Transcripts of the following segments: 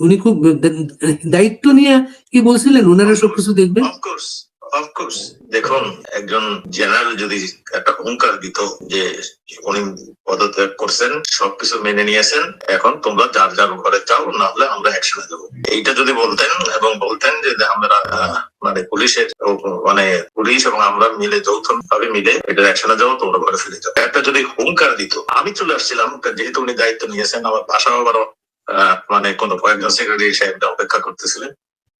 উনি খুব দায়িত্ব নিয়ে কি বলছিলেন? ওনারা সবকিছু দেখবেন? অফকোর্স অফকোর্স দেখুন একজন জেনারেল যদি একটা হুঙ্কার দিত যে উনি পদত্যাগ করছেন সবকিছু মেনে নিয়েছেন এখন তোমরা যার যার ঘরে যাও না হলে আমরা একসাথে দেবো। এইটা যদি বলতেন এবং বলতেন যে আমরা মানে পুলিশের মানে পুলিশ এবং আমরা মিলে যৌথ ভাবে মিলে এটা একসাথে যাব তোমরা ঘরে ফিরে যাও। একটা যদি হুঙ্কার দিত আমি চলে আসছিলাম যেহেতু উনি দায়িত্ব নিয়েছেন আমার আবারও আহ, মানে কোন একজন সেক্রেটারি সাহেব অপেক্ষা করতেছিলেন।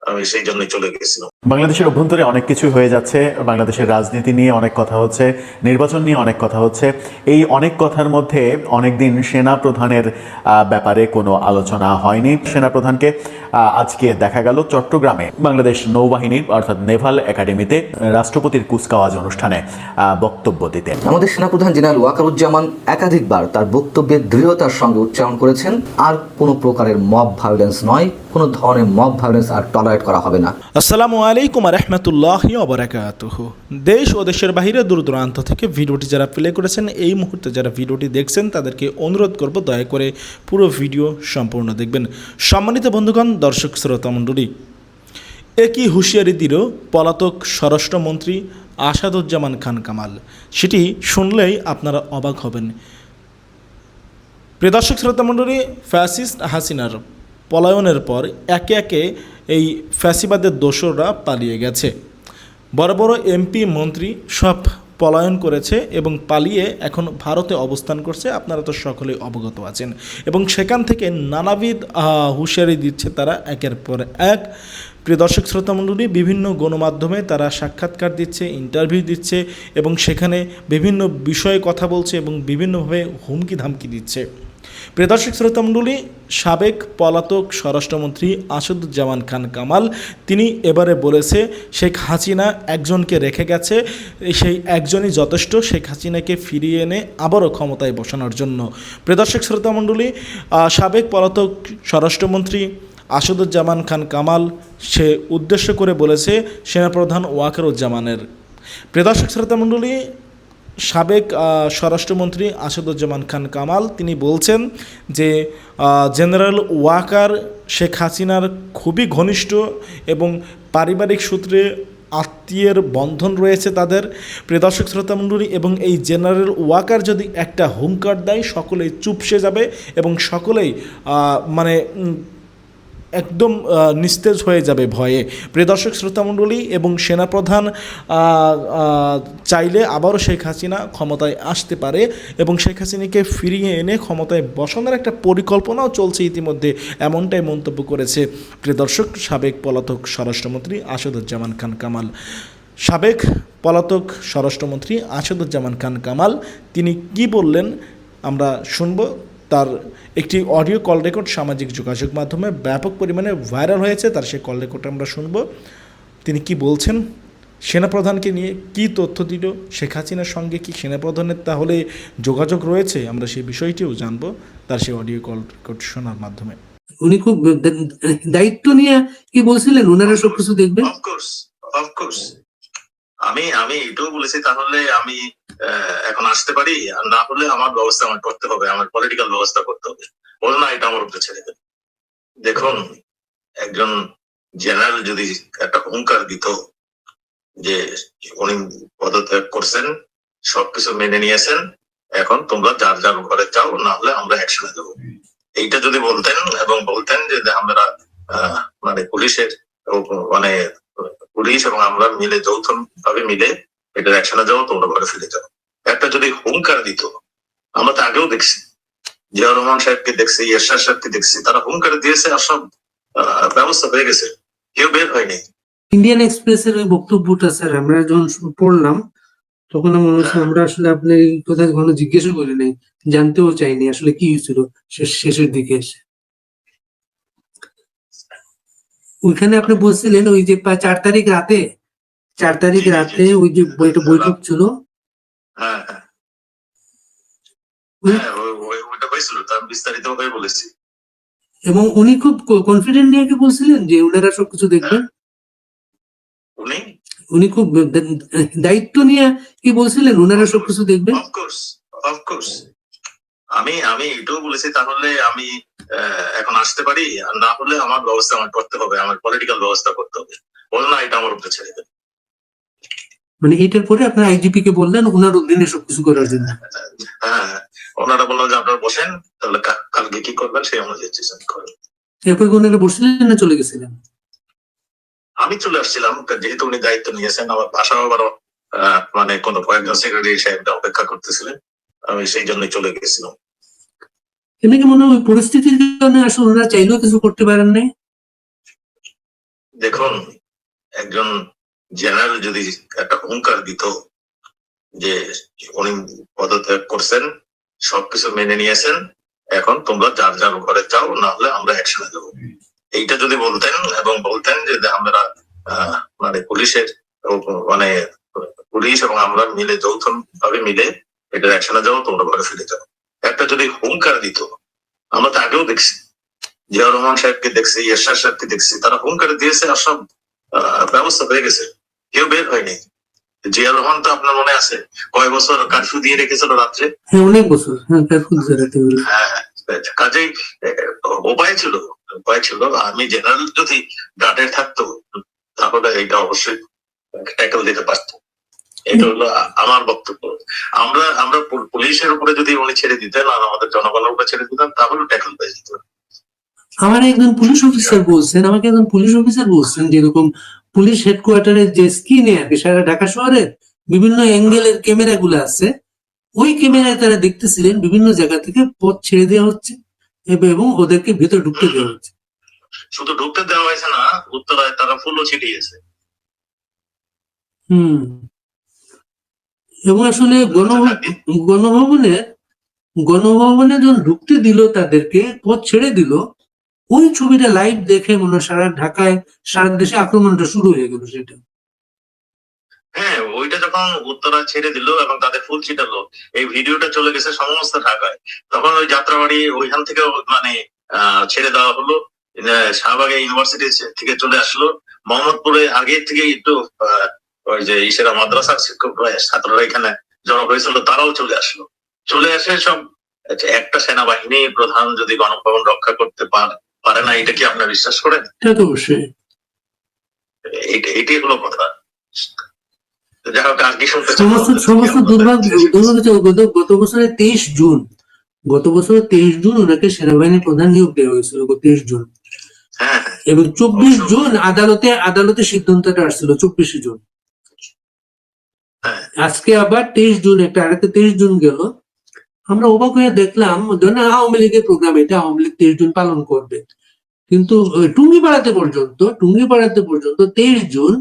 আমি সেই জন্যই চলে গেছিলাম। বাংলাদেশের অভ্যন্তরে অনেক কিছু হয়ে যাচ্ছে বাংলাদেশের রাজনীতি নিয়ে অনেক কথা হচ্ছে নির্বাচন নিয়ে অনেক কথা হচ্ছে। এই অনেক কথার মধ্যে অনেকদিন সেনা প্রধানের ব্যাপারে কোনো আলোচনা হয়নি। সেনা প্রধানকে আজকে দেখা গেল চট্টগ্রামে বাংলাদেশ নৌবাহিনীর অর্থাৎ নেভাল একাডেমিতে রাষ্ট্রপতির কুচকাওয়াজ অনুষ্ঠানে বক্তব্য দিতে আমাদের সেনাপ্রধান জেনারেল ওয়াকারুজ্জামান একাধিকবার তার বক্তব্যের দৃঢ়তার সঙ্গে উচ্চারণ করেছেন আর কোনো প্রকারের মব ভায়োলেন্স নয়। কোনো ধরনের মব ভায়োলেন্স আর টলারেট করা হবে না। আসসালামু আলাইকুম রহমতুল্লাহ অবরাকাতুহ দেশ ও দেশের বাইরে দূর দূরান্ত থেকে ভিডিওটি যারা প্লে করেছেন, এই মুহূর্তে যারা ভিডিওটি দেখছেন, তাদেরকে অনুরোধ করব দয়া করে পুরো ভিডিও সম্পূর্ণ দেখবেন। সম্মানিত বন্ধুগণ, দর্শক, শ্রোতা মণ্ডলী, একই হুঁশিয়ারি দিল পলাতক স্বরাষ্ট্রমন্ত্রী আসাদুজ্জামান খান কামাল। সেটি শুনলেই আপনারা অবাক হবেন। প্রিয় দর্শক, শ্রোতা মণ্ডলী, ফ্যাসিস্ট হাসিনার পলায়নের পর একে একে এই ফ্যাসিবাদের দোসররা পালিয়ে গেছে। বড় বড় এমপি, মন্ত্রী সব পলায়ন করেছে এবং পালিয়ে এখন ভারতে অবস্থান করছে। আপনারা তো সকলেই অবগত আছেন। এবং সেখান থেকে নানাবিধ হুঁশিয়ারি দিচ্ছে তারা একের পর এক। প্রিয় দর্শক, শ্রোতা মণ্ডলী, বিভিন্ন গণমাধ্যমে তারা সাক্ষাৎকার দিচ্ছে, ইন্টারভিউ দিচ্ছে এবং সেখানে বিভিন্ন বিষয়ে কথা বলছে এবং বিভিন্নভাবে হুমকি ধামকি দিচ্ছে। প্রিয় দর্শক, শ্রোতামণ্ডলী, সাবেক পলাতক স্বরাষ্ট্রমন্ত্রী আসাদুজ্জামান খান কামাল, তিনি এবারে বলেছে, শেখ হাসিনা একজনকে রেখে গেছে, সেই একজনই যথেষ্ট, শেখ হাসিনাকে ফিরিয়ে এনে আবারও ক্ষমতায় বসানোর জন্য। প্রিয় দর্শক, শ্রোতামণ্ডলী সাবেক পলাতক স্বরাষ্ট্রমন্ত্রী আসাদুজ্জামান খান কামাল, সে উদ্দেশ্য করে বলেছে, সেনাপ্রধান ওয়াকারুজ্জামানের। প্রিয় দর্শক, শ্রোতামণ্ডলী সাবেক স্বরাষ্ট্রমন্ত্রী আসাদুজ্জামান খান কামাল, তিনি বলছেন যে জেনারেল ওয়াকার শেখ হাসিনার খুবই ঘনিষ্ঠ এবং পারিবারিক সূত্রে আত্মীয়ের বন্ধন রয়েছে তাদের। প্রিয় দর্শক শ্রোতামণ্ডলী এবং এই জেনারেল ওয়াকার যদি একটা হুঙ্কার দেয়, সকলেই চুপসে যাবে এবং সকলেই মানে একদম নিস্তেজ হয়ে যাবে ভয়ে। প্রিয় দর্শক, শ্রোতামণ্ডলী এবং সেনাপ্রধান চাইলে আবারও শেখ হাসিনা ক্ষমতায় আসতে পারে এবং শেখ হাসিনাকে ফিরিয়ে এনে ক্ষমতায় বসানোর একটা পরিকল্পনাও চলছে ইতিমধ্যে, এমনটাই মন্তব্য করেছে প্রিয় দর্শক, সাবেক পলাতক স্বরাষ্ট্রমন্ত্রী আসাদুজ্জামান খান কামাল। সাবেক পলাতক স্বরাষ্ট্রমন্ত্রী আসাদুজ্জামান খান কামাল, তিনি কি বললেন? আমরা শুনব তার একটি অডিও কল রেকর্ড সামাজিক যোগাযোগ মাধ্যমে ব্যাপক পরিমাণে ভাইরাল হয়েছে তার সেই কল রেকর্ড আমরা শুনব। তিনি কি বলছেন? সেনাপ্রধানকে নিয়ে কি তথ্য দিল? শেখ হাসিনার সঙ্গে কি সেনাপ্রধানের তাহলে যোগাযোগ রয়েছে? আমরা সেই বিষয়টিও জানব তার সেই অডিও কল রেকর্ড শোনার মাধ্যমে। উনি খুব দায়িত্ব নিয়ে কি বলছিলেন? ওনারা সবকিছু দেখবেন? অফকোর্স অফকোর্স আমি আমি এটাও বলেছি তাহলে আমি এখন আসতে পারি? আর না হলে আমার ব্যবস্থা আমার করতে হবে, আমার পলিটিক্যাল ব্যবস্থা করতে হবে। বলো না, এটা আমার উপরে ছেড়ে দেবে। দেখুন, একজন জেনারেল যদি একটা হুঙ্কার দিত যে উনি পদত্যাগ করছেন, সবকিছু মেনে নিয়েছেন, এখন তোমরা যার যার ঘরে যাও, না হলে আমরা একসাথে দেবো। এইটা যদি বলতেন, এবং বলতেন যে আমরা মানে পুলিশের মানে পুলিশ এবং আমরা মিলে যৌথ ভাবে মিলে এটা একসাথে যাব তোমরা ঘরে ফিরে যাও। একটা যদি হুঙ্কার দিত, আমরা তো আগেও দেখছি। জিয়া রহমান সাহেবকে দেখছি ইয়াশার সাহেবকে দেখছি, তারা হুঙ্কার দিয়েছে আর সব ব্যবস্থা হয়ে গেছে। কেউ বের হয়নি। ইন্ডিয়ান এক্সপ্রেসের ওই বক্তব্যটা, স্যার, আমরা যখন পড়লাম, তখন মনে হচ্ছে আমরা আসলে আপনি এই কথা কখনো জিজ্ঞেসও করি নাই জানতেও চাইনি আসলে কি হয়েছিল শেষ- শেষের দিকে এসে। ওইখানে আপনি বলছিলেন ওই যে চার তারিখ রাতে চার তারিখ রাতে ওই যে বইটা বৈঠক ছিল। হ্যাঁ হ্যাঁ। ওই- ওই- ওইটা হয়েছিল তা আমি বিস্তারিত ভাবে বলেছি। এবং উনি খুব কনফিডেন্ট নিয়ে কি বলছিলেন যে ওনারা সবকিছু দেখবেন। উনি? উনি খুব দায়িত্ব নিয়ে কি বলছিলেন ওনারা সবকিছু দেখবেন? অফকোর্স অফকোর্স আমি আমি এটাও বলেছি তাহলে আমি এখন আসতে পারি। আর না হলে আমার ব্যবস্থা আমার করতে হবে আমার পলিটিক্যাল ব্যবস্থা করতে হবে। বলো না এটা আমার উপরে ছেড়ে দেবে। মানে এটার পরে আপনার আইজিপি কে বললেন ওনার অধীনে সবকিছু করার জন্য। হ্যাঁ ওনারা বললেন যে আপনারা বসেন তাহলে কালকে কি করবেন সেই অনুযায়ী ডিসিশন করেন। এরপর ওনারা বসছিলেন না চলে গেছিলেন? আমি চলে আসছিলাম যেহেতু উনি দায়িত্ব নিয়েছেন আমার বাসা আবারও আহ, মানে কোনো কয়েকজন সেক্রেটারি সাহেব অপেক্ষা করতেছিলেন আমি সেই জন্যই চলে গেছিলাম। এমনি কি মনে হয় পরিস্থিতির কারণে আসলে ওনারা চাইলেও কিছু করতে পারেন নাই? দেখুন একজন জেনারেল যদি একটা হুঙ্কার দিত যে উনি পদত্যাগ করছেন, সবকিছু মেনে নিয়েছেন, এখন তোমরা যার যার ঘরে যাও না হলে আমরা একসাথে যাব। এইটা যদি বলতেন এবং বলতেন যে আমরা মানে পুলিশের মানে পুলিশ এবং আমরা মিলে যৌথ ভাবে মিলে এটা একসাথে যাও তোমরা ঘরে ফিরে যাও। একটা যদি হুঙ্কার দিত, আমরা তো আগেও দেখছি। জিয়া রহমান সাহেবকে দেখছি ইয়াশার সাহেবকে দেখছি, তারা হুঙ্কার দিয়েছে আর সব ব্যবস্থা হয়ে গেছে। কেউ বের হয়নি। জিয়া রহমান তো আপনার মনে আছে? কয় বছর কারফিউ দিয়ে রেখেছিল রাত্রে? হ্যাঁ অনেক বছর। হ্যাঁ জারাতে হলো হ্যাঁ কাজেই উপায় ছিল উপায় ছিল। আমি জেনারেল যদি গার্ডের থাকতো তাহলে এটা অবশ্যই ট্যাকল দিতে পারতো। এটা হলো আমার বক্তব্য। আমরা আমরা পুলিশের উপরে যদি উনি ছেড়ে দিতেন আর আমাদের জনগণের উপরে ছেড়ে দিতেন তাহলে ট্যাকল পেয়ে যেত। আমার একজন পুলিশ অফিসার বলছেন আমাকে একজন পুলিশ অফিসার বলছেন যেরকম পুলিশ হেডকোয়ার্টারের যে স্ক্রিনে আর কি সারা ঢাকা শহরের বিভিন্ন অ্যাঙ্গেলের ক্যামেরা গুলো আছে ওই ক্যামেরায় তারা দেখতেছিলেন বিভিন্ন জায়গা থেকে পথ ছেড়ে দেওয়া হচ্ছে এবং ওদেরকে ভিতরে ঢুকতে দেওয়া হচ্ছে। শুধু ঢুকতে দেওয়া হয়েছে না উত্তরায় তারা ফুলও ছিটিয়েছে। হুম। এবং আসলে গণভবন গণভবনে গণভবনে যখন ঢুকতে দিল তাদেরকে পথ ছেড়ে দিল ওই ছবিটা লাইভ দেখে মনে সারা ঢাকায় সারা দেশে আক্রমণটা শুরু হয়ে গেল সেটা। হ্যাঁ ওইটা যখন উত্তরা ছেড়ে দিল এবং তাদের ফুল ছিটালো এই ভিডিওটা চলে গেছে সমস্ত ঢাকায়। তখন ওই যাত্রাবাড়ি ওইখান থেকে মানে ছেড়ে দেওয়া হলো। শাহবাগে ইউনিভার্সিটি থেকে চলে আসলো। মোহাম্মদপুরে আগে থেকে একটু ওই যে ইসেরা মাদ্রাসার শিক্ষকরা ছাত্ররা এখানে জড়ো হয়েছিল তারাও চলে আসলো। চলে আসে সব আচ্ছা, একটা সেনাবাহিনী প্রধান যদি গণভবন রক্ষা করতে পার- পারে না এটা কি আপনার বিশ্বাস করেন? এটা তো অবশ্যই। এটাই হলো কথা। যাই হোক আর কি শুনতে সমস্ত সমস্ত দুর্ভাগ্য দুর্ভাগ্য গত বছরের তেইশ জুন গত বছরের তেইশ জুন ওনাকে সেনাবাহিনী প্রধান নিয়োগ দেওয়া হয়েছিল তেইশ জুন। হ্যাঁ হ্যাঁ। এবং চব্বিশ জুন। আদালতে আদালতে সিদ্ধান্তটা আসছিল চব্বিশে জুন। হ্যাঁ। আজকে আবার তেইশ জুন একটা আরেকটা তেইশ জুন গেল আমরা অবাক হয়ে দেখলাম ধরেন আওয়ামী লীগের প্রোগ্রাম এটা আওয়ামী লীগ তেইশ জুন পালন করবে। কিন্তু টুঙ্গিপাড়াতে পর্যন্ত টুঙ্গিপাড়াতে পর্যন্ত তেইশ জুন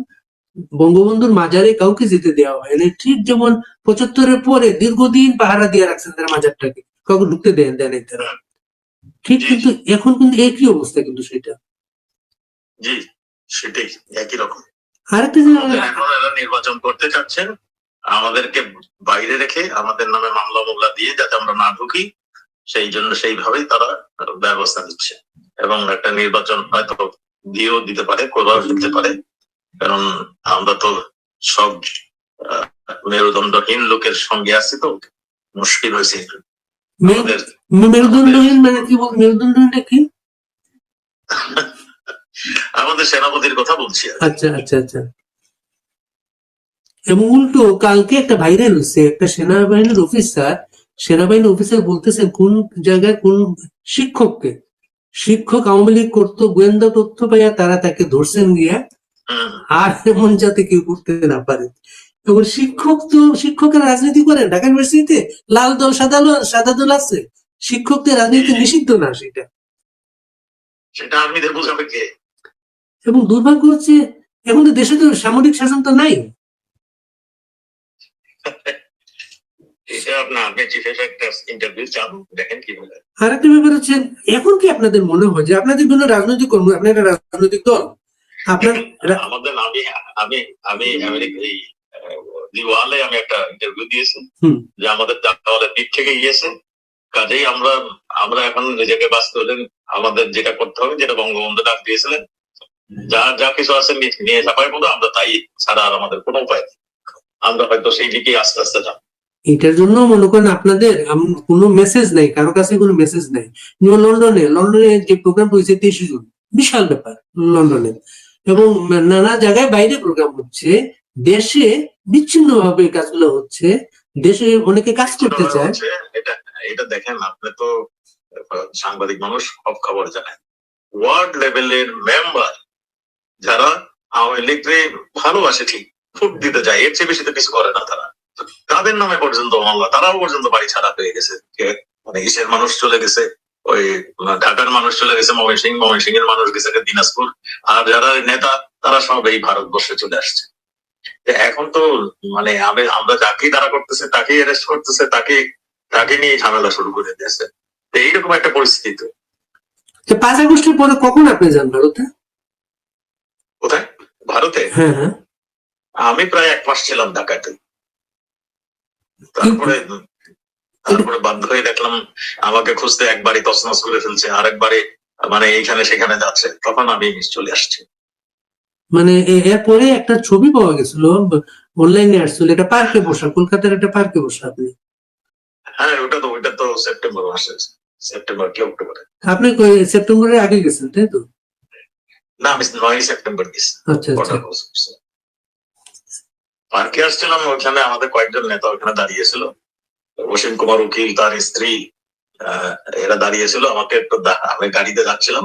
বঙ্গবন্ধুর মাজারে কাউকে যেতে দেওয়া হয়নি ঠিক যেমন পঁচাত্তরের পরে দীর্ঘদিন পাহারা দিয়ে রাখছেন তারা মাজারটাকে। কাউকে ঢুকতে দেন দেন তারা। ঠিক কিন্তু এখন কিন্তু একই অবস্থা কিন্তু সেটা। জি সেটাই একই রকম। আরেকটা নির্বাচন করতে চাচ্ছেন আমাদেরকে বাইরে রেখে আমাদের নামে মামলা মামলা দিয়ে যাতে আমরা না ঢুকি সেই জন্য সেইভাবেই তারা ব্যবস্থা নিচ্ছে। এবং একটা নির্বাচন হয়তো দিয়েও দিতে পারে করেও দিতে পারে। কারণ আমরা তো সব মেরুদণ্ডহীন লোকের সঙ্গে আছি তো মুশকিল হয়েছে। মেরুদণ্ডহীন মানে কি মেরুদণ্ডহীনটা কি? আমাদের সেনাপতির কথা বলছি আচ্ছা আচ্ছা আচ্ছা। এবং উল্টো কালকে একটা ভাইরাল হচ্ছে একটা সেনাবাহিনীর অফিসার সেনাবাহিনীর অফিসার বলতেছেন কোন জায়গায় কোন শিক্ষককে। শিক্ষক আওয়ামী লীগ করতো গোয়েন্দা তথ্য পাইয়া তারা তাকে ধরছেন গিয়া আর এমন যাতে কেউ করতে না পারে। এবং শিক্ষক তো শিক্ষকের রাজনীতি করেন ঢাকা ইউনিভার্সিটিতে লাল দল সাদা দল সাদা দল আছে। শিক্ষকদের রাজনীতি নিষিদ্ধ না সেটা। সেটা আর্মিদের বোঝাবে কে? এবং দুর্ভাগ্য হচ্ছে এখন তো দেশে তো সামরিক শাসন তো নাই। একটা ব্যাপার হচ্ছে এখন কি আপনাদের মনে হয় যে আপনাদের জন্য রাজনৈতিক কর্ম আপনার রাজনৈতিক দল? আপনার আমাদের আমি আমি আমি দিওয়ালে আমি একটা ইন্টারভিউ দিয়েছি যে আমাদের তাহলে দিক থেকে গিয়েছে। কাজেই আমরা আমরা এখন নিজেকে বাঁচতে হলে আমাদের যেটা করতে হবে যেটা বঙ্গবন্ধু ডাক দিয়েছিলেন যা যা কিছু আছে নিয়ে চাপাই বলো আমরা তাই ছাড়া আর আমাদের কোনো উপায় নেই। আমরা হয়তো সেই দিকে আস্তে আস্তে যাব। এটার জন্য মনে করেন আপনাদের কোনো মেসেজ নাই কারও কাছে কোনো মেসেজ নাই। লন্ডনে লন্ডনে যে প্রোগ্রাম হয়েছে তেইশে জুন বিশাল ব্যাপার লন্ডনে। এবং নানা জায়গায় বাইরে প্রোগ্রাম হচ্ছে দেশে বিচ্ছিন্ন ভাবে কাজগুলো হচ্ছে দেশে অনেকে কাজ করতে চায়। এটা এটা দেখেন আপনি তো সাংবাদিক মানুষ সব খবর জানেন। ওয়ার্ড লেভেলের মেম্বার যারা আওয়ামী লীগকে ভালোবাসে ঠিক ভোট দিতে যায়। এর চেয়ে বেশি তো কিছু করে না তারা। তাদের নামে পর্যন্ত মামলা তারাও পর্যন্ত বাড়ি ছাড়া পেয়ে গেছে। মানে ইসের মানুষ চলে গেছে ওই ঢাকার মানুষ চলে গেছে ময়মনসিং ময়মনসিং এর মানুষ গেছে দিনাজপুর। আর যারা নেতা তারা সব এই ভারতবর্ষে চলে আসছে। এখন তো মানে আমি- আমরা যাকেই তারা করতেছে তাকেই অ্যারেস্ট করতেছে তাকে তাকে নিয়ে ঝামেলা শুরু করে দিয়েছে। তো এইরকম একটা পরিস্থিতি তো। তো পাঁচ আগস্টের পরে কখন আপনি যান ভারতে? কোথায়? ভারতে? হ্যাঁ হ্যাঁ। আমি প্রায় এক মাস ছিলাম ঢাকাতে। তারপরে তারপরে বাধ্য হয়ে দেখলাম আমাকে খুঁজতে একবারই তছনছ করে ফেলছে আরেকবারে মানে এইখানে সেখানে যাচ্ছে। তখন আমি চলে আসছি। মানে এরপরে একটা ছবি পাওয়া গেছিল অনলাইনে আসছিল এটা পার্কে বসা কলকাতার একটা পার্কে বসা আপনি? হ্যাঁ ওটা তো ওইটা তো সেপ্টেম্বর মাসে সেপ্টেম্বর কি অক্টোবরে আপনি সেপ্টেম্বরের আগে গেছেন তাই তো? না আমি নয় সেপ্টেম্বর গেছি। আচ্ছা আচ্ছা। পার্কে আসছিলাম ওখানে আমাদের কয়েকজন নেতা ওখানে দাঁড়িয়েছিল। অসীম কুমার উকিল, তার স্ত্রী এরা দাঁড়িয়েছিল। আমাকে একটু আমি গাড়িতে যাচ্ছিলাম।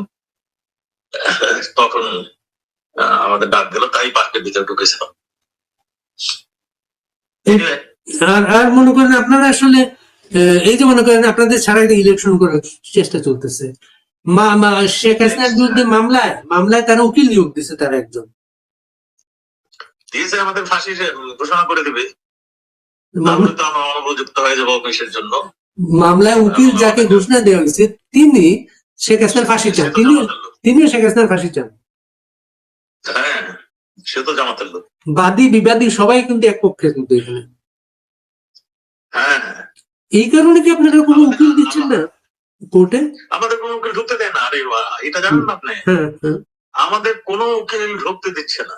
তখন আমাদের ডাক দিল, তাই পার্কের ভিতরে ঢুকেছিলাম। আর আর মনে করেন আপনারা আসলে এই যে মনে করেন আপনাদের ছাড়া একটা ইলেকশন করার চেষ্টা চলতেছে। মা, শেখ হাসিনার বিরুদ্ধে মামলায় মামলায় তারা উকিল নিয়োগ দিছে তারা একজন। দিয়েছে আমাদের ফাঁসি ঘোষণা করে দিবে। তাহলে তো আমরা অনুপযুক্ত হয়ে যাব অফিসের জন্য। মামলায় উকিল যাকে ঘোষণা দেওয়া হয়েছে তিনি শেখ হাসিনার ফাঁসি চান। তিনি। তিনিও শেখ হাসিনার ফাঁসি চান। হ্যাঁ সে তো জামাতের লোক। বাদী বিবাদী সবাই কিন্তু এক পক্ষে কিন্তু এখানে। হ্যাঁ। হ্যাঁ। এই কারণে কি আপনারা কোনো উকিল দিচ্ছেন না কোর্টে? আমাদের কোনো উকিল ঢুকতে দেয় না। আরে এটা জানেন না আপনি? হ্যাঁ হ্যাঁ। আমাদের কোনো উকিল ঢুকতে দিচ্ছে না।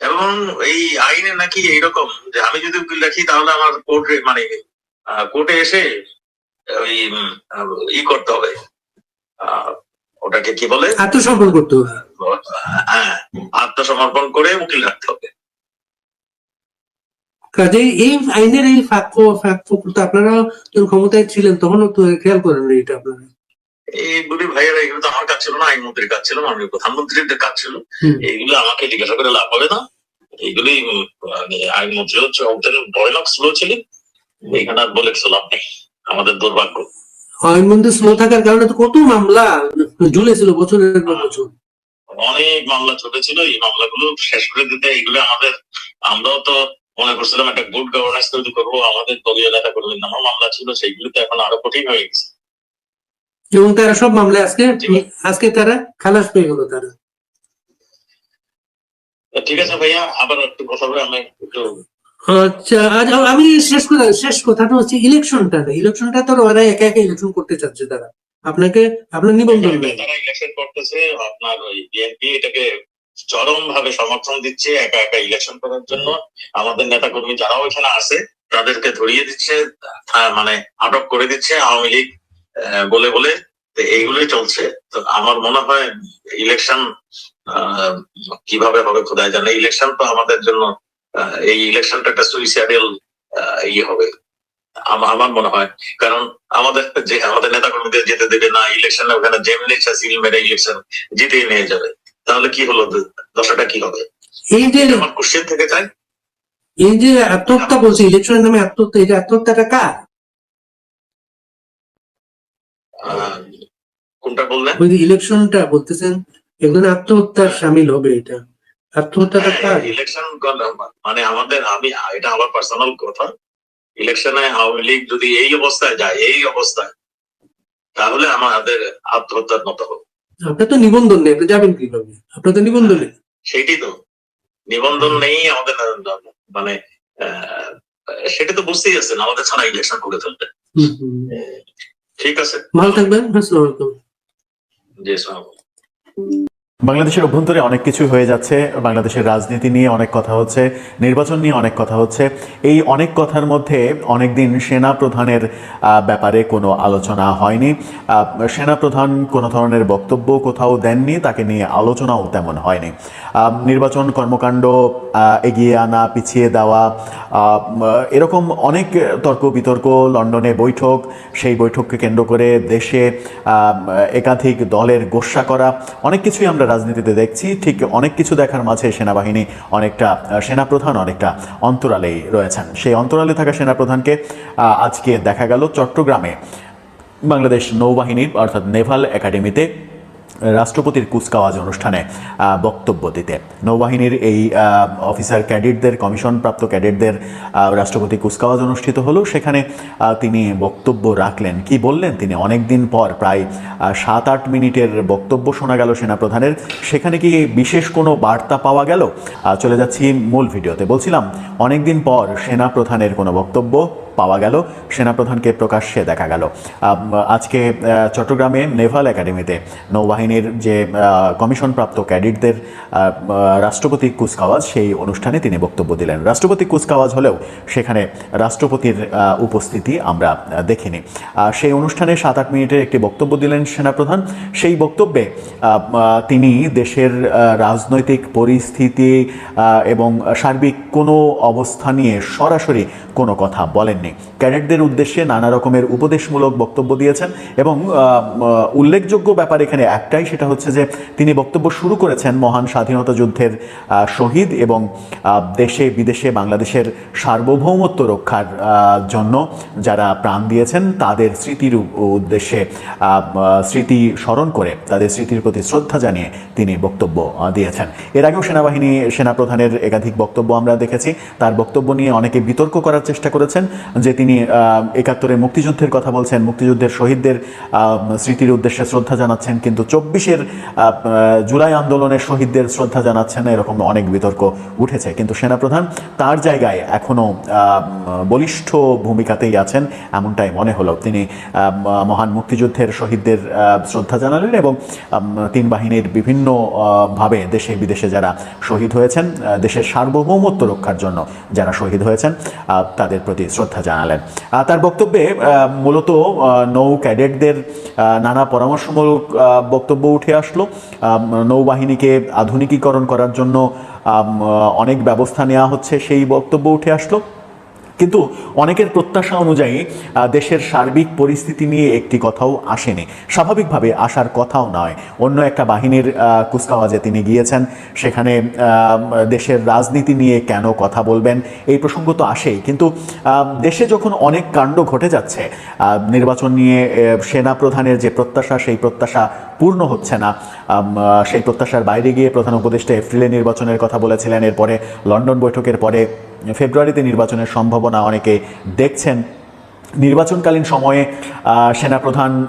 এবং এই আইনে নাকি এইরকম যে আমি যদি উকিল রাখি তাহলে আমার কোর্টে মানে কোর্টে এসে ওই ই করতে হবে। ওটাকে কি বলে? আত্মসমর্পণ করতে হবে। হ্যাঁ আত্মসমর্পণ করে উকিল রাখতে হবে। কাজেই এই আইনের এই ফাঁক ফাঁক আপনারা যখন ক্ষমতায় ছিলেন তখনও তো খেয়াল করেন এটা আপনারা। এইগুলি ভাইয়েরা এগুলো তো আমার কাজ ছিল না আইনমন্ত্রীর কাজ ছিল মাননীয় প্রধানমন্ত্রীর কাজ ছিল। এইগুলো আমাকে জিজ্ঞাসা করে লাভ হবে না। এইগুলি মানে আইনমন্ত্রী হচ্ছে ওদের ভয়ানক স্লো ছিলেন এখানে আর বলে কিছু লাভ নেই। আমাদের দুর্ভাগ্য। আইন মধ্যে স্লো থাকার কারণে তো কত মামলা ঝুলেছিল বছরের পর বছর। অনেক মামলা চলেছিল এই মামলাগুলো শেষ করে দিতে এইগুলো আমাদের আমরাও তো মনে করছিলাম একটা গুড গভর্নেন্স তৈরি করব আমাদের দলীয় নেতা কর্মীর নামা মামলা ছিল সেইগুলো তো এখন আরও কঠিন হয়ে গেছে। এবং তারা সব মামলায় আজকে আজকে তারা খালাস পেয়ে গেল তারা। ঠিক আছে ভাইয়া আবার একটু কথা বলে আমি একটু আচ্ছা আমি শেষ কথা শেষ কথাটা হচ্ছে ইলেকশনটা ইলেকশনটা তো ওরা একা একা ইলেকশন করতে চাচ্ছে তারা। আপনাকে আপনার নিবন্ধন তারা ইলেকশন করতেছে আপনার ওই বিএনপি এটাকে চরম ভাবে সমর্থন দিচ্ছে একা একা ইলেকশন করার জন্য। আমাদের নেতা কর্মী যারাও এখানে আছে তাদেরকে ধরিয়ে দিচ্ছে মানে আটক করে দিচ্ছে আওয়ামী লীগ। বলে বলে এইগুলোই চলছে। তো আমার মনে হয় ইলেকশন কীভাবে হবে খোদায় জানে। ইলেকশন তো আমাদের জন্য এই ইলেকশনটা একটা সুইসাইডাল ইয়ে হবে। আমার মনে হয়। কারণ আমাদের যে আমাদের নেতা কর্মীদের যেতে দেবে না ইলেকশনে ওখানে যেমনি ইচ্ছা সিল মেরে ইলেকশন জিতিয়ে নিয়ে যাবে। তাহলে কি হলো? দশাটা কি হবে? এই যে আমার কোশ্চেন থেকে যায় এই যে আত্মহত্যা বলছে ইলেকশনের নামে আত্মহত্যা এই যে আত্মহত্যাটা কার? কোনটা বললেন? ওই যে ইলেকশনটা বলতেছেন একজন আত্মহত্যার সামিল হবে এটা। আত্মহত্যাটা কার? ইলেকশন মানে আমাদের আমি এটা আমার পার্সোনাল কথা। ইলেকশনে আওয়ামী লীগ যদি এই অবস্থায় যায় এই অবস্থায় তাহলে আমাদের আত্মহত্যার মতো হবে। আপনার তো নিবন্ধন নেই যাবেন কীভাবে? আপনার তো নিবন্ধন নেই। সেইটি তো নিবন্ধন নেই আমাদের মানে আহ, সেটা তো বুঝতেই আছেন আমাদের ছাড়া ইলেকশন করে হুম। ঠিক আছে। ভালো থাকবেন আসসালামু আলাইকুম জি সালাম বাংলাদেশের অভ্যন্তরে অনেক কিছু হয়ে যাচ্ছে, বাংলাদেশের রাজনীতি নিয়ে অনেক কথা হচ্ছে, নির্বাচন নিয়ে অনেক কথা হচ্ছে। এই অনেক কথার মধ্যে অনেকদিন সেনা প্রধানের ব্যাপারে কোনো আলোচনা হয়নি। সেনা প্রধান কোনো ধরনের বক্তব্য কোথাও দেননি, তাকে নিয়ে আলোচনাও তেমন হয়নি। নির্বাচন কর্মকাণ্ড এগিয়ে আনা, পিছিয়ে দেওয়া এরকম অনেক তর্ক বিতর্ক, লন্ডনে বৈঠক, সেই বৈঠককে কেন্দ্র করে দেশে একাধিক দলের গোসা করা অনেক কিছুই আমরা রাজনীতিতে দেখছি, ঠিক অনেক কিছু দেখার মাঝে সেনাবাহিনী অনেকটা সেনাপ্রধান অনেকটা অন্তরালেই রয়েছেন। সেই অন্তরালে থাকা সেনাপ্রধানকে আজকে দেখা গেল চট্টগ্রামে। বাংলাদেশ নৌবাহিনীর, অর্থাৎ নেভাল একাডেমিতে রাষ্ট্রপতির কুচকাওয়াজ অনুষ্ঠানে বক্তব্য দিতে। নৌবাহিনীর এই অফিসার ক্যাডেটদের, কমিশনপ্রাপ্ত ক্যাডেটদের রাষ্ট্রপতি কুচকাওয়াজ অনুষ্ঠিত হলো। সেখানে তিনি বক্তব্য রাখলেন। কি বললেন তিনি? অনেক দিন পর, প্রায় সাত আট মিনিটের বক্তব্য শোনা গেল সেনাপ্রধানের। সেখানে কি বিশেষ কোনো বার্তা পাওয়া গেল? চলে যাচ্ছি মূল ভিডিওতে। বলছিলাম অনেক দিন পর সেনাপ্রধানের কোনো বক্তব্য। পাওয়া গেল, সেনাপ্রধানকে প্রকাশ্যে দেখা গেল। আজকে চট্টগ্রামে নেভাল একাডেমিতে নৌবাহিনীর যে কমিশনপ্রাপ্ত ক্যাডেটদের রাষ্ট্রপতি কুচকাওয়াজ, সেই অনুষ্ঠানে তিনি বক্তব্য দিলেন। রাষ্ট্রপতি কুচকাওয়াজ হলেও সেখানে রাষ্ট্রপতির উপস্থিতি আমরা দেখিনি। সেই অনুষ্ঠানে সাত আট মিনিটের একটি বক্তব্য দিলেন সেনাপ্রধান। সেই বক্তব্যে তিনি দেশের রাজনৈতিক পরিস্থিতি এবং সার্বিক কোনো অবস্থা নিয়ে সরাসরি কোনো কথা বলেননি ক্যাডেটদের উদ্দেশ্যে নানা রকমের উপদেশমূলক বক্তব্য দিয়েছেন এবং উল্লেখযোগ্য ব্যাপার এখানে একটাই, সেটা হচ্ছে যে তিনি বক্তব্য শুরু করেছেন মহান স্বাধীনতা যুদ্ধের শহীদ এবং দেশে, বিদেশে, বাংলাদেশের সার্বভৌমত্ব রক্ষার জন্য যারা প্রাণ দিয়েছেন তাদের স্মৃতির উদ্দেশ্যে স্মৃতি স্মরণ করে তাদের স্মৃতির প্রতি শ্রদ্ধা জানিয়ে তিনি বক্তব্য দিয়েছেন। এর আগেও সেনাবাহিনী, সেনাপ্রধানের একাধিক বক্তব্য আমরা দেখেছি। তার বক্তব্য নিয়ে অনেকে বিতর্ক করার চেষ্টা করেছেন যে তিনি আহ, একাত্তরে মুক্তিযুদ্ধের কথা বলছেন মুক্তিযুদ্ধের শহীদদের স্মৃতির উদ্দেশ্যে শ্রদ্ধা জানাচ্ছেন কিন্তু চব্বিশের জুলাই আন্দোলনের শহীদদের শ্রদ্ধা জানাচ্ছেন এরকম অনেক বিতর্ক উঠেছে। কিন্তু সেনাপ্রধান তার জায়গায় এখনও বলিষ্ঠ ভূমিকাতেই আছেন এমনটাই মনে হলো। তিনি মহান মুক্তিযুদ্ধের শহীদদের শ্রদ্ধা জানালেন এবং তিন বাহিনীর বিভিন্ন ভাবে দেশে বিদেশে যারা শহীদ হয়েছেন দেশের সার্বভৌমত্ব রক্ষার জন্য যারা শহীদ হয়েছেন তাদের প্রতি শ্রদ্ধা জানালেন। আহ, তার বক্তব্যে মূলত নৌ ক্যাডেটদের নানা পরামর্শমূলক বক্তব্য উঠে আসলো। নৌবাহিনীকে আধুনিকীকরণ করার জন্য অনেক ব্যবস্থা নেওয়া হচ্ছে সেই বক্তব্য উঠে আসলো। কিন্তু অনেকের প্রত্যাশা অনুযায়ী দেশের সার্বিক পরিস্থিতি নিয়ে একটি কথাও আসেনি। স্বাভাবিকভাবে আসার কথাও নয়। অন্য একটা বাহিনীর কুচকাওয়াজে তিনি গিয়েছেন। সেখানে দেশের রাজনীতি নিয়ে কেন কথা বলবেন, এই প্রসঙ্গ তো আসেই। কিন্তু দেশে যখন অনেক কাণ্ড ঘটে যাচ্ছে নির্বাচন নিয়ে সেনা প্রধানের যে প্রত্যাশা, সেই প্রত্যাশা পূর্ণ হচ্ছে না। সেই প্রত্যাশার বাইরে গিয়ে প্রধান উপদেষ্টা এপ্রিলে নির্বাচনের কথা বলেছিলেন। এরপরে লন্ডন বৈঠকের পরে ফেব্রুয়ারিতে নির্বাচনের সম্ভাবনা অনেকে দেখছেন। নির্বাচনকালীন সময়ে সেনাপ্রধান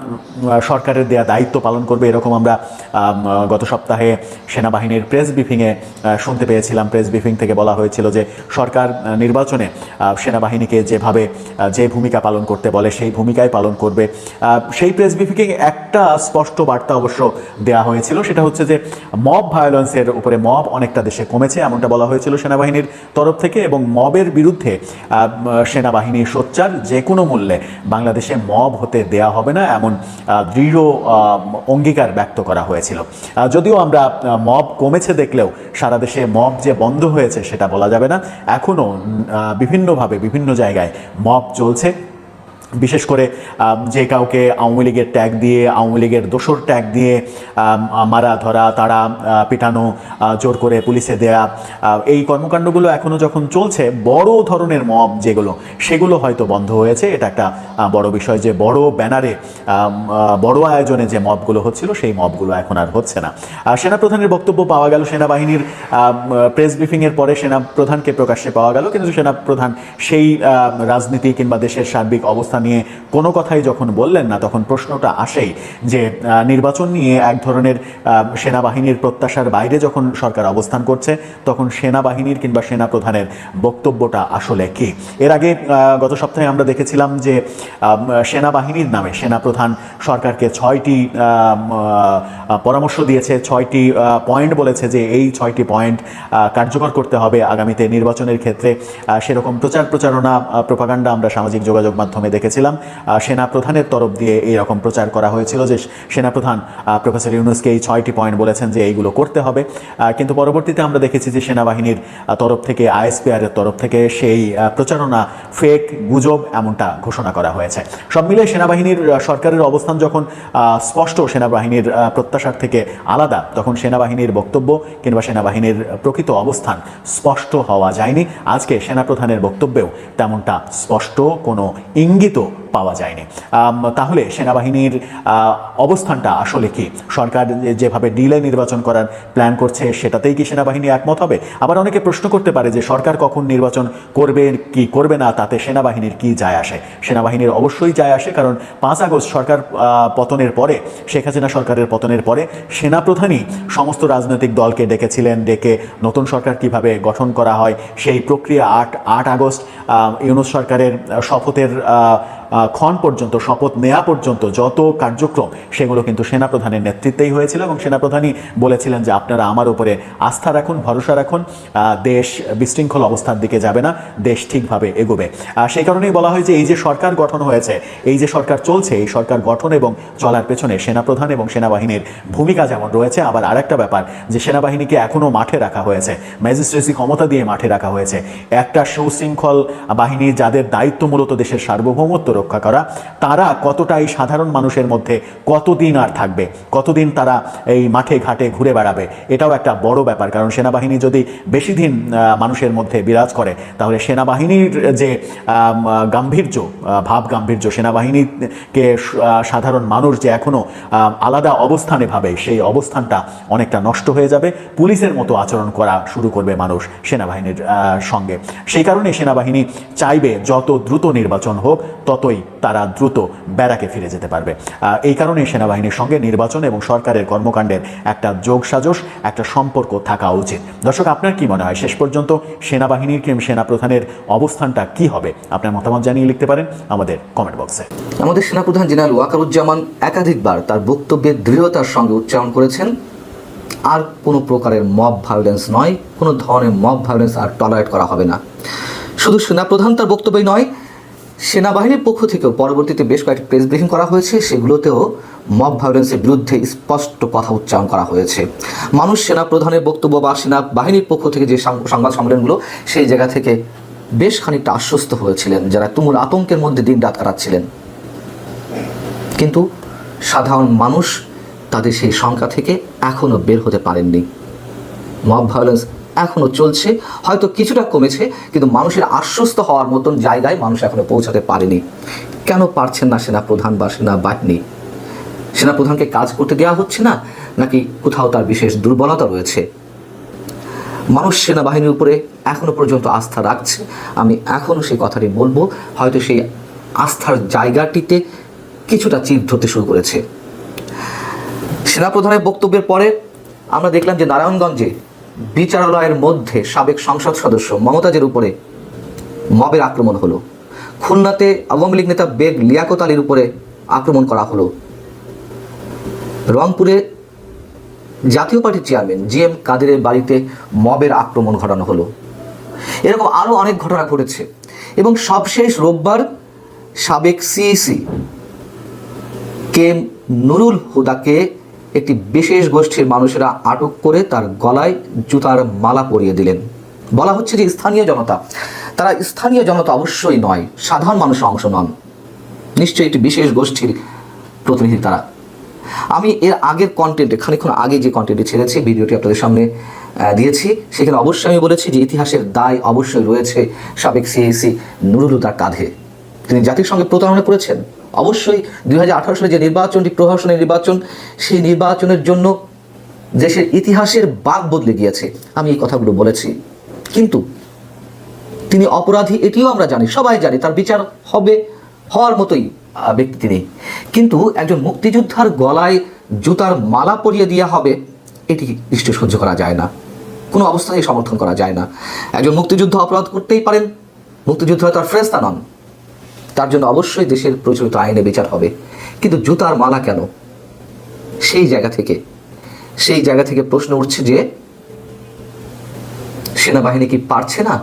সরকারের দেয়া দায়িত্ব পালন করবে এরকম আমরা গত সপ্তাহে সেনাবাহিনীর প্রেস ব্রিফিংয়ে শুনতে পেয়েছিলাম। প্রেস ব্রিফিং থেকে বলা হয়েছিল যে সরকার নির্বাচনে সেনাবাহিনীকে যেভাবে যে ভূমিকা পালন করতে বলে সেই ভূমিকায় পালন করবে। সেই প্রেস ব্রিফিংয়ে একটা স্পষ্ট বার্তা অবশ্য দেওয়া হয়েছিল সেটা হচ্ছে যে মব ভায়োলেন্সের উপরে মব অনেকটা দেশে কমেছে এমনটা বলা হয়েছিল সেনাবাহিনীর তরফ থেকে এবং মবের বিরুদ্ধে আহ, সেনাবাহিনী সোচ্চার যে কোনো মূল্যে বাংলাদেশে মব হতে দেয়া হবে না, এমন দৃঢ় অঙ্গীকার ব্যক্ত করা হয়েছিল। যদিও আমরা মব কমেছে দেখলেও সারা দেশে মব যে বন্ধ হয়েছে সেটা বলা যাবে না। এখনও বিভিন্নভাবে, বিভিন্ন জায়গায় মব চলছে। বিশেষ করে যে কাউকে আওয়ামী লীগের ট্যাগ দিয়ে, আওয়ামী লীগের দোসর ট্যাগ দিয়ে মারা ধরা, তারা পিটানো জোর করে পুলিশে দেয়া এই কর্মকাণ্ডগুলো এখনও যখন চলছে, বড় ধরনের মব যেগুলো, সেগুলো হয়তো বন্ধ হয়েছে। এটা একটা বড় বিষয় যে বড় ব্যানারে বড় আয়োজনে যে মবগুলো হচ্ছিল, সেই মবগুলো এখন আর হচ্ছে না। সেনাপ্রধানের বক্তব্য পাওয়া গেল সেনাবাহিনীর প্রেস ব্রিফিংয়ের পরে সেনাপ্রধানকে প্রকাশ্যে পাওয়া গেল, কিন্তু সেনাপ্রধান সেই রাজনীতি কিংবা দেশের সার্বিক অবস্থান নিয়ে কোনো কথাই যখন বললেন না, তখন প্রশ্নটা আসেই যে নির্বাচন নিয়ে এক ধরনের সেনাবাহিনীর প্রত্যাশার বাইরে যখন সরকার অবস্থান করছে, তখন সেনাবাহিনীর কিংবা সেনা প্রধানের বক্তব্যটা আসলে কি? এর আগে গত সপ্তাহে আমরা দেখেছিলাম যে সেনাবাহিনীর নামে সেনাপ্রধান সরকারকে ছয়টি পরামর্শ দিয়েছে, ছয়টি পয়েন্ট বলেছে যে, এই ছয়টি পয়েন্ট কার্যকর করতে হবে আগামীতে নির্বাচনের ক্ষেত্রে। সেরকম প্রচার প্রচারণা প্রপাগান্ডা আমরা সামাজিক যোগাযোগ মাধ্যমে দেখেছিলাম আহ, সেনাপ্রধানের তরফ দিয়ে এই রকম প্রচার করা হয়েছিল যে সেনাপ্রধান আহ, প্রফেসর ইউনুসকে এই ছয়টি পয়েন্ট বলেছেন যে এইগুলো করতে হবে। কিন্তু পরবর্তীতে আমরা দেখেছি যে সেনাবাহিনীর তরফ থেকে আইএসপিআর এর তরফ থেকে সেই প্রচারণা ফেক গুজব এমনটা ঘোষণা করা হয়েছে। সব মিলিয়ে সেনাবাহিনীর সরকারের অবস্থান যখন স্পষ্ট সেনাবাহিনীর প্রত্যাশার থেকে আলাদা তখন সেনাবাহিনীর বক্তব্য কিংবা সেনাবাহিনীর প্রকৃত অবস্থান স্পষ্ট হওয়া যায়নি। আজকে সেনাপ্রধানের বক্তব্যেও তেমনটা স্পষ্ট কোনো ইঙ্গিতও পাওয়া যায়নি। তাহলে সেনাবাহিনীর অবস্থানটা আসলে কি? সরকার যেভাবে ডিলে নির্বাচন করার প্ল্যান করছে, সেটাতেই কি সেনাবাহিনী একমত হবে? আবার অনেকে প্রশ্ন করতে পারে যে সরকার কখন নির্বাচন করবে, কি করবে না, তাতে সেনাবাহিনীর কি যায় আসে? সেনাবাহিনীর অবশ্যই যায় আসে, কারণ পাঁচ আগস্ট সরকার পতনের পরে, শেখ হাসিনা সরকারের পতনের পরে, সেনাপ্রধানই সমস্ত রাজনৈতিক দলকে ডেকেছিলেন, ডেকে নতুন সরকার কীভাবে গঠন করা হয়, সেই প্রক্রিয়া আট আট আগস্ট ইউনুস সরকারের শপথের ক্ষণ পর্যন্ত, শপথ নেওয়া পর্যন্ত যত কার্যক্রম, সেগুলো কিন্তু সেনাপ্রধানের নেতৃত্বেই হয়েছিল এবং সেনাপ্রধানই বলেছিলেন যে আপনারা আমার উপরে আস্থা রাখুন, ভরসা রাখুন দেশ বিশৃঙ্খল অবস্থার দিকে যাবে না, দেশ ঠিকভাবে এগোবে। সেই কারণেই বলা হয় যে এই যে সরকার গঠন হয়েছে, এই যে সরকার চলছে, এই সরকার গঠন এবং চলার পেছনে সেনাপ্রধান এবং সেনাবাহিনীর ভূমিকা যেমন রয়েছে, আবার আরেকটা ব্যাপার যে সেনাবাহিনীকে এখনও মাঠে রাখা হয়েছে, ম্যাজিস্ট্রেসি ক্ষমতা দিয়ে মাঠে রাখা হয়েছে। একটা সুশৃঙ্খল বাহিনী যাদের দায়িত্ব মূলত দেশের সার্বভৌমত্ব রক্ষা করা। তারা কতটা এই সাধারণ মানুষের মধ্যে কতদিন আর থাকবে? কতদিন তারা এই মাঠে ঘাটে ঘুরে বেড়াবে? এটাও একটা বড় ব্যাপার। কারণ সেনাবাহিনী যদি বেশি দিন মানুষের মধ্যে বিরাজ করে তাহলে সেনাবাহিনীর যে গাম্ভীর্য ভাব গাম্ভীর্য সেনাবাহিনীকে সাধারণ মানুষ যে এখনও আহ, আলাদা অবস্থানে ভাবে সেই অবস্থানটা অনেকটা নষ্ট হয়ে যাবে। পুলিশের মতো আচরণ করা শুরু করবে মানুষ সেনাবাহিনীর সঙ্গে। সেই কারণে সেনাবাহিনী চাইবে যত দ্রুত নির্বাচন হোক ততই তারা দ্রুত ব্যারাকে ফিরে যেতে পারবে। এই কারণে সেনাবাহিনীর সঙ্গে নির্বাচন এবং সরকারের কর্মকাণ্ডের একটা যোগ সাজস একটা সম্পর্ক থাকা উচিত। দর্শক, আপনার কি মনে হয়? শেষ পর্যন্ত সেনাবাহিনীর কিংবা সেনাপ্রধানের অবস্থানটা কি হবে? আপনার মতামত জানিয়ে লিখতে পারেন আমাদের কমেন্ট বক্সে আমাদের সেনাপ্রধান জেনারেল ওয়াকারুজ্জামান একাধিকবার তার বক্তব্যের দৃঢ়তার সঙ্গে উচ্চারণ করেছেন। আর কোনো প্রকারের মব ভায়োলেন্স নয়, কোনো ধরনের মব ভায়োলেন্স আর টলারেট করা হবে না। শুধু সেনাপ্রধান তার বক্তব্যই নয় সেনাবাহিনীর পক্ষ থেকেও পরবর্তীতে বেশ কয়েকটি প্রেস ব্রিফিং করা হয়েছে। সেগুলোতেও মব ভায়োলেন্সের বিরুদ্ধে স্পষ্ট কথা উচ্চারণ করা হয়েছে। মানুষ, সেনাপ্রধানের বক্তব্য বা সেনাবাহিনীর পক্ষ থেকে যে সংবাদ সম্মেলনগুলো, সেই জায়গা থেকে বেশ খানিকটা আশ্বস্ত হয়েছিলেন, যারা তুমুল আতঙ্কের মধ্যে দিন রাত কাটাচ্ছিলেন। কিন্তু সাধারণ মানুষ তাদের সেই সংখ্যা থেকে এখনও বের হতে পারেননি। মব ভায়োলেন্স এখনও চলছে। হয়তো কিছুটা কমেছে, কিন্তু মানুষের আশ্বস্ত হওয়ার মতন জায়গায় মানুষ এখনও পৌঁছাতে পারেনি। কেন পারছেন না সেনা প্রধান বা সেনা বাহিনী সেনা প্রধানকে কাজ করতে দেওয়া হচ্ছে না, নাকি কোথাও তার বিশেষ দুর্বলতা রয়েছে? মানুষ সেনাবাহিনীর উপরে এখনও পর্যন্ত আস্থা রাখছে। আমি এখনও সেই কথাটি বলব, হয়তো সেই আস্থার জায়গাটিতে কিছুটা চির ধরতে শুরু করেছে। সেনাপ্রধানের বক্তব্যের পরে আমরা দেখলাম যে নারায়ণগঞ্জে বিচারালয়ের মধ্যে সাবেক সংসদ সদস্য মমতাজের উপরে মবের আক্রমণ হলো। খুলনাতে আওয়ামী লীগ নেতা বেগ লিয়াকত আলীর উপরে আক্রমণ করা হলো। রংপুরে জাতীয় পার্টির চেয়ারম্যান জি এম কাদেরের বাড়িতে মবের আক্রমণ ঘটানো হলো। এরকম আরও অনেক ঘটনা ঘটেছে এবং সবশেষ রোববার সাবেক সিইসি কে নুরুল হুদাকে একটি বিশেষ গোষ্ঠীর মানুষেরা আটক করে তার গলায় জুতার মালা পরিয়ে দিলেন। বলা হচ্ছে যে স্থানীয় জনতা, তারা স্থানীয় জনতা অবশ্যই নয়, সাধারণ মানুষ অংশ নন। নিশ্চয়ই একটি বিশেষ গোষ্ঠীর প্রতিনিধি তারা। আমি এর আগের কন্টেন্টে খানিক্ষণ আগে যে কন্টেন্টটি ছেড়েছি, ভিডিওটি আপনাদের সামনে দিয়েছি, সেখানে অবশ্যই আমি বলেছি যে ইতিহাসের দায় অবশ্যই রয়েছে সাবেক সিএসি নুরুল হুদার কাঁধে। তিনি জাতির সঙ্গে প্রতারণা করেছেন। অবশ্যই দুই হাজার আঠারো সালে যে নির্বাচনটি, প্রহসনের নির্বাচন, সেই নির্বাচনের জন্য দেশের ইতিহাসের বাক বদলে গিয়েছে, আমি এই কথাগুলো বলেছি। কিন্তু তিনি অপরাধী, এটিও আমরা জানি, সবাই জানি, তার বিচার হবে, হওয়ার মতোই ব্যক্তি তিনি। কিন্তু একজন মুক্তিযোদ্ধার গলায় জুতার মালা পরিয়ে দেওয়া হবে, এটি নিশ্চয় সহ্য করা যায় না, কোনো অবস্থায় সমর্থন করা যায় না। একজন মুক্তিযুদ্ধ অপরাধ করতেই পারেন, মুক্তিযুদ্ধ তার ফ্রেস্তা নন। তার জন্য অবশ্যই দেশের প্রচলিত আইনে বিচার হবে। কিন্তু জুতার মালা কেন? সেই জায়গা থেকে, সেই জায়গা থেকে প্রশ্ন উঠছে যে, সেনাবাহিনী কি পারছে না?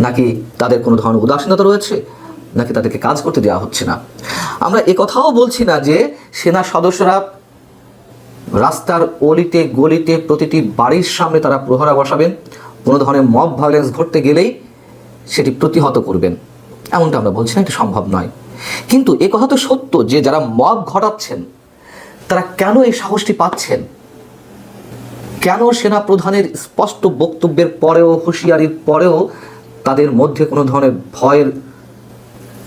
নাকি তাদের কোনো ধরনের উদাসীনতা রয়েছে? নাকি তাদেরকে কাজ করতে দেওয়া হচ্ছে না? আমরা কথাও বলছি না যে, সেনা সদস্যরা রাস্তার অলিতে, গলিতে প্রতিটি বাড়ির সামনে তারা প্রহরা বসাবেন। কোনো ধরনের মব ভায়োলেন্স ঘটতে গেলেই সেটি প্রতিহত করবেন। এমনটা আমরা বলছি না, এটা সম্ভব নয়। কিন্তু এ কথা তো সত্য যে যারা মব ঘটাচ্ছেন, তারা কেন এই সাহসটি পাচ্ছেন? কেন সেনা প্রধানের স্পষ্ট বক্তব্যের পরেও, হুঁশিয়ারির পরেও তাদের মধ্যে কোনো ধরনের ভয়ের,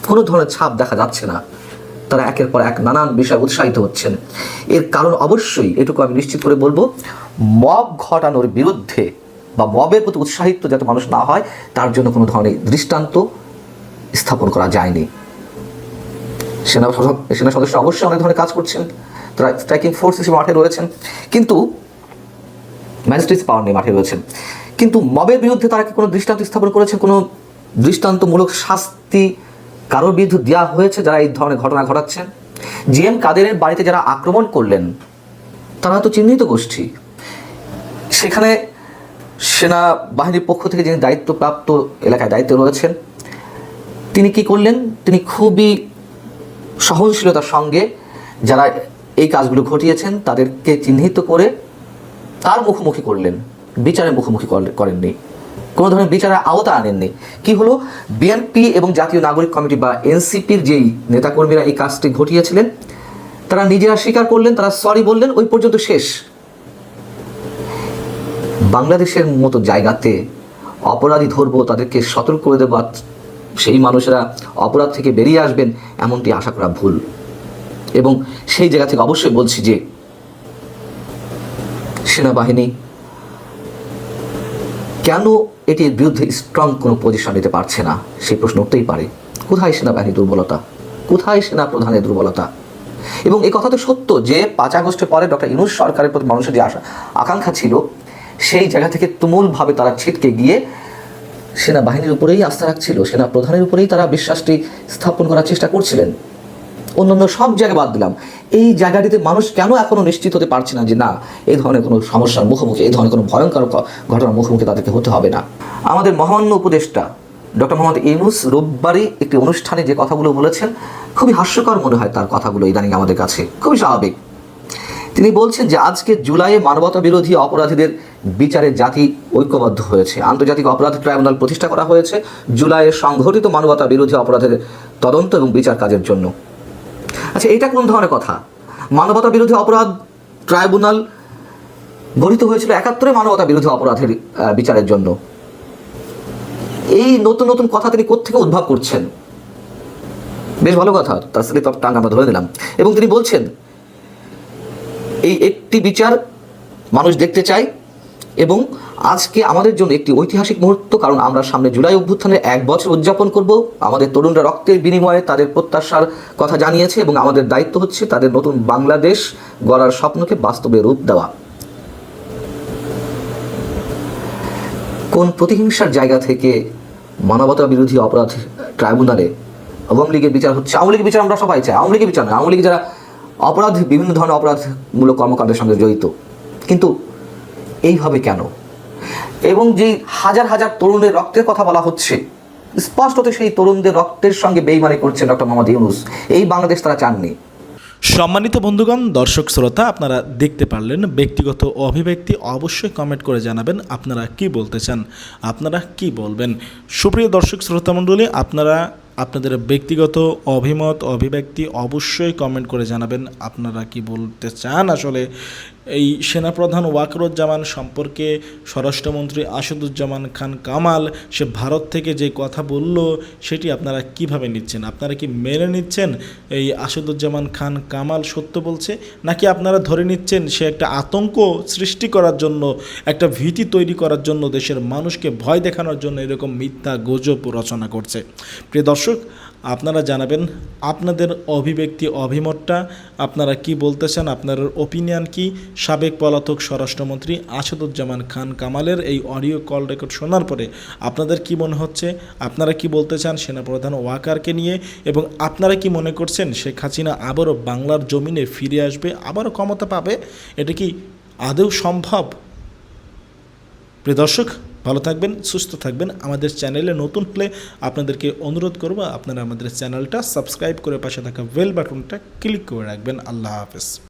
কোনো ধরনের ছাপ দেখা যাচ্ছে না? তারা একের পর এক নানান বিষয়ে উৎসাহিত হচ্ছেন। এর কারণ অবশ্যই এটুকু আমি নিশ্চিত করে বলব, মব ঘটানোর বিরুদ্ধে বা মবের প্রতি উৎসাহিত যাতে মানুষ না হয়, তার জন্য কোনো ধরনের দৃষ্টান্ত স্থাপন করা যায়নি। সেনা সেনা সদস্য অবশ্যই অনেক ধরনের কাজ করছেন। তারা স্ট্রাইকিং ফোর্স হিসেবে মাঠে রয়েছেন। কিন্তু ম্যাজিস্ট্রেটস পাওয়ার নেই মাঠে রয়েছেন। কিন্তু মবের বিরুদ্ধে তারা কি কোনো দৃষ্টান্ত স্থাপন করেছেন? কোনো দৃষ্টান্তমূলক শাস্তি কারোর বিরুদ্ধে দেওয়া হয়েছে যারা এই ধরনের ঘটনা ঘটাচ্ছেন? জি এম কাদেরের বাড়িতে যারা আক্রমণ করলেন, তারা তো চিহ্নিত গোষ্ঠী। সেখানে সেনা বাহিনীর পক্ষ থেকে যিনি দায়িত্বপ্রাপ্ত এলাকায় দায়িত্বে রয়েছেন তিনি কি করলেন? তিনি খুবই সহনশীলতার সঙ্গে যারা এই কাজগুলো ঘটিয়েছেন, তাদেরকে চিহ্নিত করে তার মুখোমুখি করলেন। বিচারের মুখোমুখি করেননি। কোনো ধরনের বিচারের আওতা আনেননি। কি হলো? বিএনপি এবং জাতীয় নাগরিক কমিটি বা এনসিপির যেই নেতাকর্মীরা এই কাজটি ঘটিয়েছিলেন, তারা নিজেরা স্বীকার করলেন, তারা সরি বললেন, ওই পর্যন্ত শেষ। বাংলাদেশের মতো জায়গাতে অপরাধী ধরবো তাদেরকে সতর্ক করে দেবো সেই মানুষেরা অপরাধ থেকে বেরিয়ে আসবেন, এমনটি আশা করা ভুল। এবং সেই জায়গা থেকে অবশ্যই বলছি যে, সেনাবাহিনী কেন এটির বিরুদ্ধে স্ট্রং কোনো পজিশন নিতে পারছে না? সেই প্রশ্ন উঠতেই পারে। কোথায় সেনাবাহিনীর দুর্বলতা? কোথায় সেনা প্রধানের দুর্বলতা? এবং এই কথা তো সত্য যে, পাঁচ আগস্টের পরে ডক্টর ইনুস সরকারের প্রতি মানুষের যে আশা আকাঙ্ক্ষা ছিল, সেই জায়গা থেকে তুমুলভাবে তারা ছিটকে গিয়ে সেনাবাহিনীর উপরেই আস্থা রাখছিল। সেনা প্রধানের উপরেই তারা বিশ্বাসটি স্থাপন করার চেষ্টা করছিলেন। অন্যান্য সব জায়গায় বাদ দিলাম। এই জায়গাটিতে মানুষ কেন এখনও নিশ্চিত হতে পারছে না যে না এই ধরনের কোনো সমস্যার মুখোমুখি এই ধরনের কোনো ভয়ঙ্কর ঘটনার মুখোমুখি তাদেরকে হতে হবে না। আমাদের মহামান্য উপদেষ্টা ডক্টর মোহাম্মদ ইউনুস রোববারই একটি অনুষ্ঠানে যে কথাগুলো বলেছেন, খুবই হাস্যকর মনে হয় তার কথাগুলো ইদানিং আমাদের কাছে। খুবই স্বাভাবিক। তিনি বলছেন যে আজকে জুলাইয়ে মানবতা বিরোধী অপরাধীদের বিচারে জাতি ঐক্যবদ্ধ হয়েছে। আন্তর্জাতিক অপরাধ ট্রাইব্যুনাল প্রতিষ্ঠা করা হয়েছে জুলাইয়ে সংঘটিত মানবতা বিরোধী অপরাধের তদন্ত এবং বিচার কাজের জন্য। আচ্ছা এটা কোন ধরনের কথা? মানবতা বিরোধী অপরাধ ট্রাইব্যুনাল গঠিত হয়েছিল একাত্তরে মানবতা বিরোধী অপরাধের বিচারের জন্য। এই নতুন নতুন কথা তিনি কোত্থেকে উদ্ভব করছেন? বেশ ভালো কথা, তার স্লিপ অফ টাং আমরা ধরে দিলাম এবং তিনি বলছেন, এই একটি বিচার মানুষ দেখতে চায় এবং আজকে আমাদের জন্য একটি ঐতিহাসিক মুহূর্ত, কারণ আমরা সামনে জুলাই অভ্যুত্থানের এক বছর উদযাপন করব। আমাদের তরুণরা রক্তের বিনিময়ে তাদের প্রত্যাশার কথা জানিয়েছে এবং আমাদের দায়িত্ব হচ্ছে তাদের নতুন বাংলাদেশ গড়ার স্বপ্নকে বাস্তবে রূপ দেওয়া। কোন প্রতিহিংসার জায়গা থেকে মানবতা বিরোধী অপরাধ ট্রাইব্যুনালে আওয়ামী লীগের বিচার হচ্ছে? আওয়ামী লীগের বিচার আমরা সবাই চাই। আওয়ামী লীগের বিচার নয়। আওয়ামী লীগ যারা অপরাধ, বিভিন্ন ধরনের অপরাধমূলক কর্মকাণ্ডের সঙ্গে জড়িত। কিন্তু এইভাবে কেন? এবং যে হাজার হাজার তরুণের রক্তের কথা বলা হচ্ছে, স্পষ্টত সেই তরুণদের রক্তের সঙ্গে বেইমানি করছেন ডক্টর মোহাম্মদ ইউনুস। এই বাংলাদেশ তারা চাননি। সম্মানিত বন্ধুগণ, দর্শক শ্রোতা, আপনারা দেখতে পারলেন ব্যক্তিগত অভিব্যক্তি অবশ্যই কমেন্ট করে জানাবেন আপনারা কি বলতে চান, আপনারা কি বলবেন। সুপ্রিয় দর্শক শ্রোতা মণ্ডলী, আপনারা আপনাদের ব্যক্তিগত অভিমত, অভিব্যক্তি অবশ্যই কমেন্ট করে জানাবেন আপনারা কি বলতে চান। আসলে এই সেনাপ্রধান ওয়াকরুজ্জামান সম্পর্কে স্বরাষ্ট্রমন্ত্রী আসাদুজ্জামান খান কামাল, সে ভারত থেকে যে কথা বলল, সেটি আপনারা কীভাবে নিচ্ছেন? আপনারা কি মেনে নিচ্ছেন এই আসাদুজ্জামান খান কামাল সত্য বলছে? নাকি আপনারা ধরে নিচ্ছেন সে একটা আতঙ্ক সৃষ্টি করার জন্য, একটা ভীতি তৈরি করার জন্য দেশের মানুষকে ভয় দেখানোর জন্য এরকম মিথ্যা গুজব রচনা করছে? প্রিয় দর্শক আপনারা জানাবেন আপনাদের অভিব্যক্তি অভিমতটা, আপনারা কি বলতে চান, আপনার ওপিনিয়ন কি? সাবেক পলাতক স্বরাষ্ট্রমন্ত্রী আসাদুজ্জামান খান কামালের এই অডিও কল রেকর্ড শোনার পরে আপনাদের কি মনে হচ্ছে? আপনারা কি বলতে চান সেনাপ্রধান ওয়াকারকে নিয়ে? এবং আপনারা কি মনে করছেন শেখ হাসিনা আবারও বাংলার জমিনে ফিরে আসবে, আবারও ক্ষমতা পাবে? এটা কি আদৌ সম্ভব? প্রিয় দর্শক ভালো থাকবেন, সুস্থ থাকবেন। আমাদের চ্যানেলে নতুন হলে আপনাদেরকে অনুরোধ করব, আপনারা আমাদের চ্যানেলটা সাবস্ক্রাইব করে পাশে থাকা বেল বাটনটা ক্লিক করে রাখবেন। আল্লাহ হাফেজ।